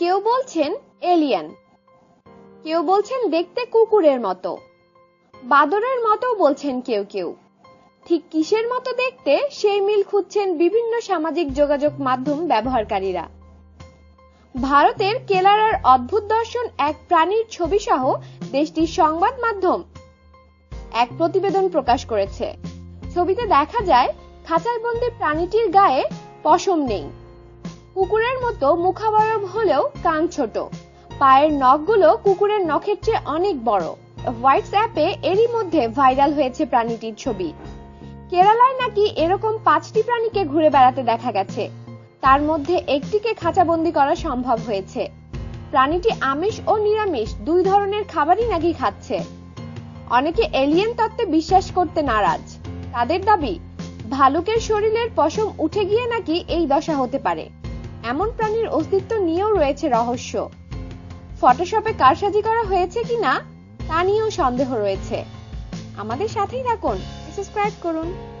কেউ বলছেন এলিয়ান। কেউ বলছেন দেখতে কুকুরের মতো। বাদরের মতো বলছেন কেউ কেউ। ঠিক কিসের মতো দেখতে সেই মিল খুঁজছেন বিভিন্ন সামাজিক যোগাযোগ মাধ্যম ব্যবহারকারীরা। ভারতের কেলারার অদ্ভুত দর্শন এক প্রাণীর ছবি সহ দেশটির সংবাদ মাধ্যম এক প্রতিবেদন প্রকাশ করেছে। ছবিতে দেখা যায় খাঁচারবন্দি প্রাণীটির গায়ে পশম নেই। কুকুরের মতো মুখাবয়ব হলেও কান ছোট। পায়ের নখগুলো কুকুরের নখের চেয়ে অনেক বড়। হোয়াটসঅ্যাপে এরই মধ্যে ভাইরাল হয়েছে প্রাণীটির ছবি। কেরালায় নাকি এরকম পাঁচটি প্রাণীকে ঘুরে বেড়াতে দেখা গেছে। তার মধ্যে একটিকে খাঁচাবন্দি করা সম্ভব হয়েছে। প্রাণীটি আমিষ ও নিরামিষ দুই ধরনের খাবারই নাকি খাচ্ছে। অনেকে এলিয়েন তত্ত্বে বিশ্বাস করতে নারাজ। তাদের দাবি, ভালুকের শরীরের পশম উঠে গিয়ে নাকি এই দশা হতে পারে। এমন প্রাণীর অস্তিত্ব নিয়েও রয়েছে রহস্য। ফটোশপে কারসাজি করা হয়েছে কিনা তা নিয়েও সন্দেহ রয়েছে। আমাদের সাথেই থাকুন সাবস্ক্রাইব করুন।